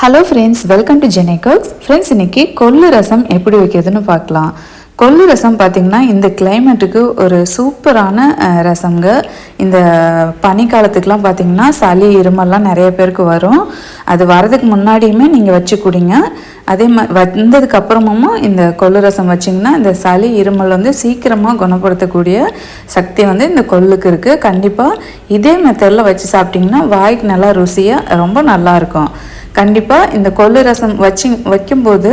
Hello friends welcome to Jenicooks friends இன்னைக்கு கொள்ளு ரசம் எப்படி வைக்கிறதுன்னு பார்க்கலாம். கொள்ளு ரசம் பார்த்திங்கன்னா இந்த கிளைமேட்டுக்கு ஒரு சூப்பரான ரசம்ங்க. இந்த பனிக்காலத்துக்கெலாம் பார்த்திங்கன்னா சளி இருமல்லாம் நிறைய பேருக்கு வரும். அது வரதுக்கு முன்னாடியுமே நீங்கள் வச்சு குடிங்க. அதே மாதிரி வந்ததுக்கு அப்புறமும் இந்த கொள்ளு ரசம் வச்சிங்கன்னா இந்த சளி இருமல் வந்து சீக்கிரமாக குணப்படுத்தக்கூடிய சக்தி வந்து இந்த கொள்ளுக்கு இருக்குது கண்டிப்பாக இதே மெத்தடில் வச்சு சாப்பிட்டிங்கன்னா வாய்க்கு நல்லா ருசியாக ரொம்ப நல்லாயிருக்கும் கண்டிப்பாக இந்த கொள்ளு ரசம் வச்சு வைக்கும்போது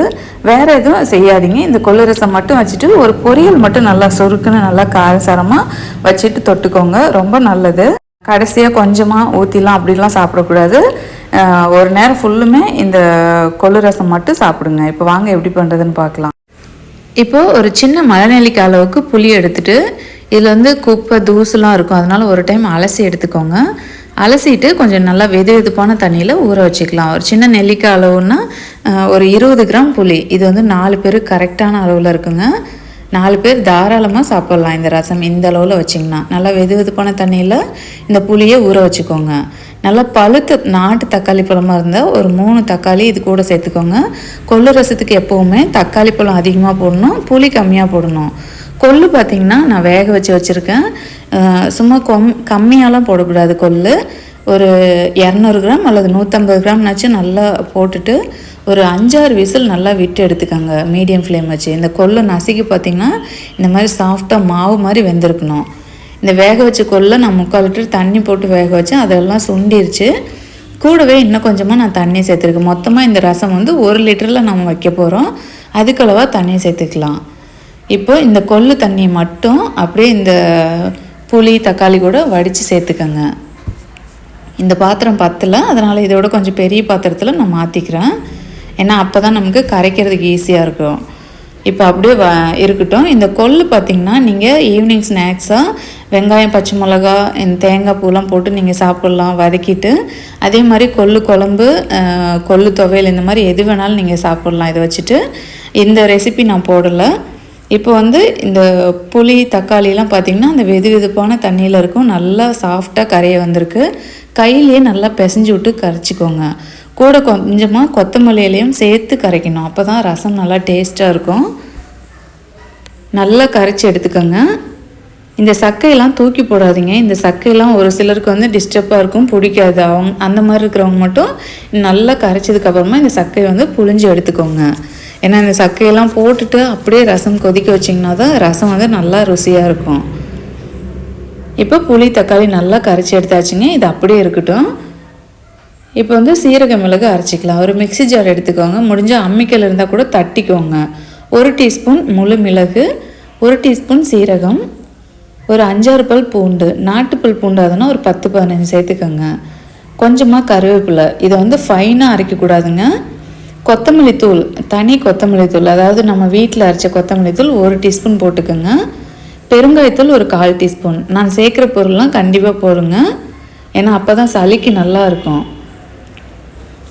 வேறு எதுவும் செய்யாதீங்க. இந்த கொள்ளு ரசம் மட்டும் வச்சுட்டு ஒரு பொரியல் மட்டும் நல்லா சொருக்குன்னு நல்லா காரசாரமாக வச்சுட்டு தொட்டுக்கோங்க. ரொம்ப நல்லது. கடைசியாக கொஞ்சமாக ஊற்றிலாம் அப்படிலாம் சாப்பிடக்கூடாது. ஒரு நேரம் ஃபுல்லுமே இந்த கொள்ளு ரசம் மட்டும் சாப்பிடுங்க. இப்போ வாங்க எப்படி பண்ணுறதுன்னு பார்க்கலாம். இப்போ ஒரு சின்ன மலைநெல்லிக்காய் அளவுக்கு புளி எடுத்துகிட்டு இதில் வந்து குப்பை தூசுலாம் இருக்கும். அதனால ஒரு டைம் அலசி எடுத்துக்கோங்க. அலசிட்டு கொஞ்சம் நல்லா வெது வெதுப்பான தண்ணியில் ஊற வச்சுக்கலாம். ஒரு சின்ன நெல்லிக்காய் அளவுன்னா ஒரு இருபது கிராம் புளி. இது வந்து நாலு பேர் கரெக்டான அளவில் இருக்குங்க. நாலு பேர் தாராளமாக சாப்பிட்லாம் இந்த ரசம் இந்த அளவில் வச்சிங்கன்னா. நல்லா வெது வெதுப்பான தண்ணியில் இந்த புளியை ஊற வச்சுக்கோங்க. நல்லா பழுத்த நாட்டு தக்காளி பழமாக இருந்தால் ஒரு மூணு தக்காளி இது கூட சேர்த்துக்கோங்க. கொள்ளு ரசத்துக்கு எப்போவுமே தக்காளி பழம் அதிகமாக போடணும் புளி கம்மியாக போடணும். கொள்ளு பார்த்திங்கன்னா நான் வேக வச்சு வச்சுருக்கேன். சும்மா கொம் கம்மியாலாம் போடக்கூடாது. கொள்ளு ஒரு இரநூறு கிராம் அல்லது நூற்றம்பது கிராம்னாச்சும் நல்லா போட்டுட்டு ஒரு அஞ்சாறு விசில் நல்லா விட்டு எடுத்துக்கோங்க. மீடியம் ஃப்ளேம் வச்சு. இந்த கொள்ளு நசுக்கி பார்த்திங்கன்னா இந்த மாதிரி சாஃப்டாக மாவு மாதிரி வெந்திருக்கணும். இந்த வேக வச்ச கொள்ளை நான் முக்கால் லிட்டர் தண்ணி போட்டு வேக வச்சேன். அதெல்லாம் சுண்டிருச்சு. கூடவே இன்னும் கொஞ்சமாக நான் தண்ணி சேர்த்துருக்கேன். மொத்தமாக இந்த ரசம் வந்து ஒரு லிட்டரில் நம்ம வைக்க போகிறோம் அதுக்களவாக தண்ணி சேர்த்துக்கலாம். இப்போ இந்த கொள்ளு தண்ணியை மட்டும் அப்படியே இந்த புளி தக்காளி கூட வடித்து சேர்த்துக்கோங்க. இந்த பாத்திரம் பத்தல அதனால் இதோட கொஞ்சம் பெரிய பாத்திரத்தில் நான் மாற்றிக்கிறேன் ஏன்னா அப்போ தான் நமக்கு கரைக்கிறதுக்கு ஈஸியாக இருக்கும். இப்போ அப்படியே வ இருக்கட்டும். இந்த கொள்ளு பார்த்திங்கன்னா நீங்கள் ஈவினிங் ஸ்நாக்ஸாக வெங்காயம் பச்சை மிளகா இந்த தேங்காய் பூலாம் போட்டு நீங்கள் சாப்பிட்லாம் வதக்கிட்டு. அதே மாதிரி கொள்ளு குழம்பு கொள்ளு துவையல் இந்த மாதிரி எது வேணாலும் நீங்கள் சாப்பிட்லாம். இதை வச்சுட்டு இந்த ரெசிபி நான் போடலை. இப்போ வந்து இந்த புளி தக்காளிலாம் பார்த்திங்கன்னா அந்த வெது வெதுப்பான தண்ணியில் இருக்கும். நல்லா சாஃப்டாக கரைய வந்திருக்கு. கையிலேயே நல்லா பிசைஞ்சு விட்டு கரைச்சிக்கோங்க. கூட கொஞ்சமாக கொத்தமல்லியிலையும் சேர்த்து கரைக்கணும். அப்போ தான் ரசம் நல்லா டேஸ்ட்டாக இருக்கும். நல்லா கரைச்சி எடுத்துக்கோங்க. இந்த சக்கையெல்லாம் தூக்கி போடாதீங்க. இந்த சக்கையெல்லாம் ஒரு சிலருக்கு வந்து டிஸ்டர்பாக இருக்கும். பிடிக்காது. அவங்க அந்த மாதிரி இருக்கிறவங்க மட்டும் நல்லா கரைச்சதுக்கப்புறமா இந்த சக்கையை வந்து புழிஞ்சு எடுத்துக்கோங்க. ஏன்னா இந்த சக்கையெல்லாம் போட்டுட்டு அப்படியே ரசம் கொதிக்க வச்சிங்கன்னா தான் ரசம் வந்து நல்லா ருசியாக இருக்கும். இப்போ புளி தக்காளி நல்லா கரைச்சி எடுத்தாச்சுங்க. இது அப்படியே இருக்கட்டும். இப்போ வந்து சீரக மிளகு அரைச்சிக்கலாம். ஒரு மிக்ஸி ஜார் எடுத்துக்கோங்க. முடிஞ்சால் அம்மிக்கல் இருந்தால் கூட தட்டிக்கோங்க. ஒரு டீஸ்பூன் முழு மிளகு ஒரு டீஸ்பூன் சீரகம் ஒரு அஞ்சாறு பல் பூண்டு நாட்டுப்பல் பூண்டு அதுனா ஒரு பத்து பதினஞ்சு சேர்த்துக்கோங்க. கொஞ்சமாக கருவேப்பிலை. இதை வந்து ஃபைனாக அரைக்கக்கூடாதுங்க. கொத்தமல்லி தூள் தனி கொத்தமல்லி தூள் அதாவது நம்ம வீட்டில் அரைச்ச கொத்தமல்லி தூள் ஒரு டீஸ்பூன் போட்டுக்கோங்க. பெருங்காயத்தூள் ஒரு கால் டீஸ்பூன். நான் சேர்க்குற பொருள்லாம் கண்டிப்பாக போடுங்க. ஏன்னா அப்போ தான் சளிக்கு நல்லா இருக்கும்.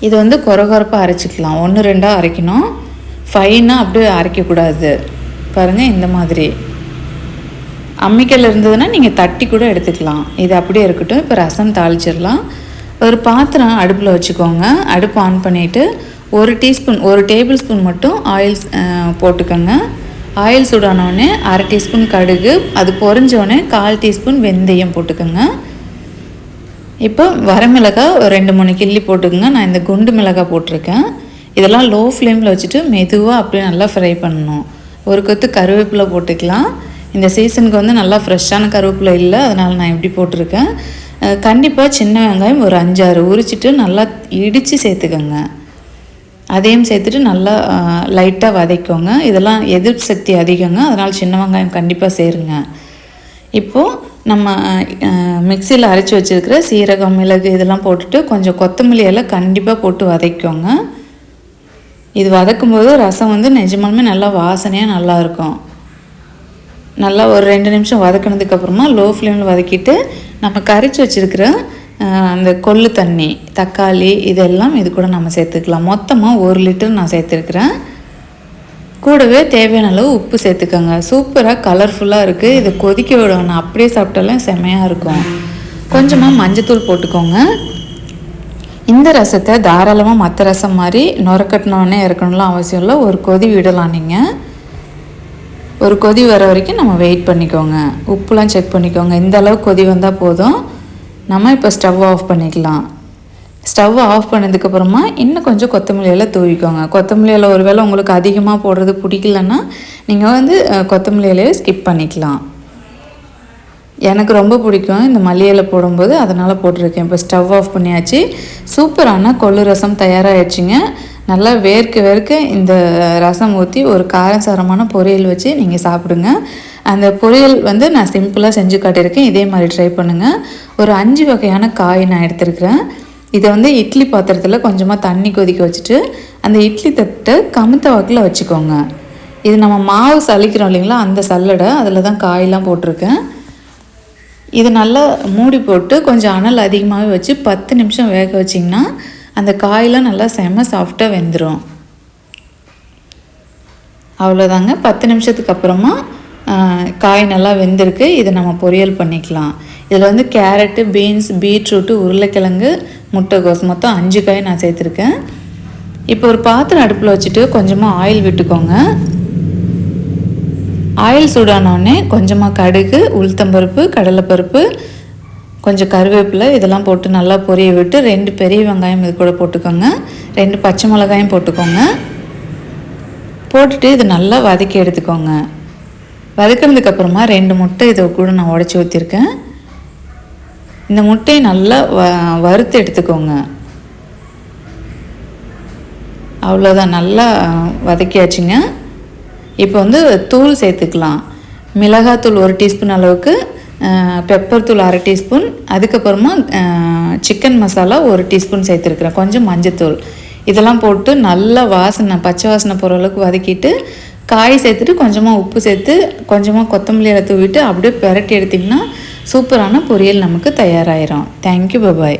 இது வந்து குறகுறப்பாக அரைச்சிக்கலாம். ஒன்று ரெண்டாக அரைக்கணும். ஃபைனாக அப்படியே அரைக்கக்கூடாது. பாருங்கள் இந்த மாதிரி. அம்மிக்கல் இருந்ததுன்னா நீங்கள் தட்டி கூட எடுத்துக்கலாம். இது அப்படியே இருக்கட்டும். இப்போ ரசம் தாளிச்சிடலாம். ஒரு பாத்திரம் அடுப்பில் வச்சுக்கோங்க. அடுப்பு ஆன் பண்ணிவிட்டு ஒரு டீஸ்பூன் ஒரு டேபிள் ஸ்பூன் மட்டும் ஆயில் போட்டுக்கோங்க. ஆயில் சூடானோடனே அரை டீஸ்பூன் கடுகு அது பொறிஞ்சோடனே கால் டீஸ்பூன் வெந்தயம் போட்டுக்கோங்க. இப்போ வரமிளகாய் ஒரு ரெண்டு மூணு கிள்ளி போட்டுக்கோங்க. நான் இந்த குண்டு மிளகாய் போட்டிருக்கேன். இதெல்லாம் லோ ஃப்ளேமில் வச்சுட்டு மெதுவாக அப்படியே நல்லா ஃப்ரை பண்ணணும். ஒரு கொத்து கருவேப்பிலை போட்டுக்கலாம். இந்த சீசனுக்கு வந்து நல்லா ஃப்ரெஷ்ஷான கருவேப்பிலை இல்லை அதனால் நான் இப்படி போட்டிருக்கேன். கண்டிப்பாக சின்ன வெங்காயம் ஒரு அஞ்சாறு உரிச்சிட்டு நல்லா இடித்து சேர்த்துக்கோங்க. அதையும் சேர்த்துட்டு நல்லா லைட்டாக வதக்கோங்க இதெல்லாம் எதிர்ப்பு சக்தி அதிகங்க. அதனால் சின்ன வெங்காயம் கண்டிப்பாக சேருங்க. இப்போது நம்ம மிக்சியில் அரைச்சி வச்சுருக்கிற சீரகம் மிளகு இதெல்லாம் போட்டுட்டு கொஞ்சம் கொத்தமல்லி எல்லாம் கண்டிப்பாக போட்டு வதக்கோங்க இது வதக்கும்போது ரசம் வந்து நிஜமாலுமே நல்லா வாசனையாக நல்லா இருக்கும் நல்லா ஒரு ரெண்டு நிமிஷம் வதக்கினதுக்கப்புறமா லோ ஃப்ளேமில் வதக்கிட்டு நம்ம கரைச்சி வச்சுருக்கிற அந்த கொள்ளு தண்ணி தக்காளி இதெல்லாம் இது கூட நம்ம சேர்த்துக்கலாம். மொத்தமாக ஒரு லிட்டர் நான் சேர்த்துருக்குறேன். கூடவே தேவையான அளவு உப்பு சேர்த்துக்கோங்க. சூப்பராக கலர்ஃபுல்லாக இருக்குது இதை கொதிக்க விடணும் அப்படியே சாப்பிட்டாலும் செமையாக இருக்கும். கொஞ்சமாக மஞ்சத்தூள் போட்டுக்கோங்க. இந்த ரசத்தை தாராளமாக மற்ற ரசம் மாதிரி நுரக்கட்டினோடனே இறக்கணும்லாம் அவசியம் இல்லை. ஒரு கொதி விடலாம் நீங்கள் ஒரு கொதி வர வரைக்கும் நம்ம வெயிட் பண்ணிக்கோங்க. உப்புலாம் செக் பண்ணிக்கோங்க. இந்த அளவு கொதி வந்தால் போதும். நம்ம இப்போ ஸ்டவ் ஆஃப் பண்ணிக்கலாம். ஸ்டவ் ஆஃப் பண்ணதுக்கப்புறமா இன்னும் கொஞ்சம் கொத்தமல்லியில் தூவிக்கோங்க. கொத்தமல்லியில் ஒரு ஒருவேளை உங்களுக்கு அதிகமாக போடுறது பிடிக்கலன்னா நீங்கள் வந்து கொத்தமல்லியிலே கொத்தமல்லி ஸ்கிப் பண்ணிக்கலாம். எனக்கு ரொம்ப பிடிக்கும் இந்த மல்லி போடும்போது அதனால் போட்டிருக்கேன். இப்போ ஸ்டவ் ஆஃப் பண்ணியாச்சு. சூப்பரான கொள்ளு ரசம் தயாராகிடுச்சிங்க நல்லா வேர்க்க வேர்க்க இந்த ரசம் ஊற்றி ஒரு காரசாரமான பொரியல் வச்சு நீங்கள் சாப்பிடுங்க. அந்த பொரியல் வந்து நான் சிம்பிளாக செஞ்சு காட்டியிருக்கேன். இதே மாதிரி ட்ரை பண்ணுங்கள் ஒரு அஞ்சு வகையான காய் நான் எடுத்துருக்கிறேன். இதை வந்து இட்லி பாத்திரத்தில் கொஞ்சமாக தண்ணி கொதிக்க வச்சுட்டு அந்த இட்லி தட்டை கமுத்த வாக்கில் வச்சுக்கோங்க. இது நம்ம மாவு சலிக்கிறோம் இல்லைங்களா? அந்த சல்லடை அதில் தான் காயெல்லாம் போட்டிருக்கேன். இது நல்லா மூடி போட்டு கொஞ்சம் அனல் அதிகமாகவே வச்சு பத்து நிமிஷம் வேக வச்சிங்கன்னா அந்த காயெல்லாம் நல்லா செம சாஃப்டாக வெந்துடும் அவ்வளோதாங்க பத்து நிமிஷத்துக்கு அப்புறமா காய் நல்லா வெந்திருக்கு. இதை நம்ம பொரியல் பண்ணிக்கலாம். இதில் வந்து கேரட்டு பீன்ஸ் பீட்ரூட்டு உருளைக்கிழங்கு முட்டைகோஸ். மொத்தம் அஞ்சு காய் நான் சேர்த்துருக்கேன். இப்போ ஒரு பாத்திரம் அடுப்பில் வச்சுட்டு கொஞ்சமாக ஆயில் விட்டுக்கோங்க. ஆயில் சூடானோடனே கொஞ்சமாக கடுகு உளுத்தம்பருப்பு கடலைப்பருப்பு கொஞ்சம் கருவேப்பிலை இதெல்லாம் போட்டு நல்லா பொரிய விட்டு ரெண்டு பெரிய வெங்காயம் இது கூட போட்டுக்கோங்க. ரெண்டு பச்சை மிளகாயும் போட்டுக்கோங்க. போட்டுட்டு இது நல்லா வதக்கி எடுத்துக்கோங்க. வதக்கினதுக்கப்புறமா ரெண்டு முட்டை இதை கூட நான் உடச்சி ஊற்றிருக்கேன் இந்த முட்டையை நல்லா வ வறுத்து எடுத்துக்கோங்க. அவ்வளோதான் நல்லா வதக்கியாச்சுங்க. இப்போ வந்து தூள் சேர்த்துக்கலாம். மிளகாத்தூள் ஒரு டீஸ்பூன் அளவுக்கு பெப்பர் தூள் அரை டீஸ்பூன் அதுக்கப்புறமா சிக்கன் மசாலா ஒரு டீஸ்பூன் சேர்த்துருக்குறேன். கொஞ்சம் மஞ்சத்தூள். இதெல்லாம் போட்டு நல்லா வாசனை பச்சை வாசனை போகிற அளவுக்கு வதக்கிட்டு காய் சேர்த்துட்டு கொஞ்சமாக உப்பு சேர்த்து கொஞ்சமாக கொத்தமல்லி தூவிட்டு அப்படியே பெரட்டி எடுத்திங்கன்னா சூப்பரான பொரியல் நமக்கு தயாராகிரும் தேங்க்யூ பபாய்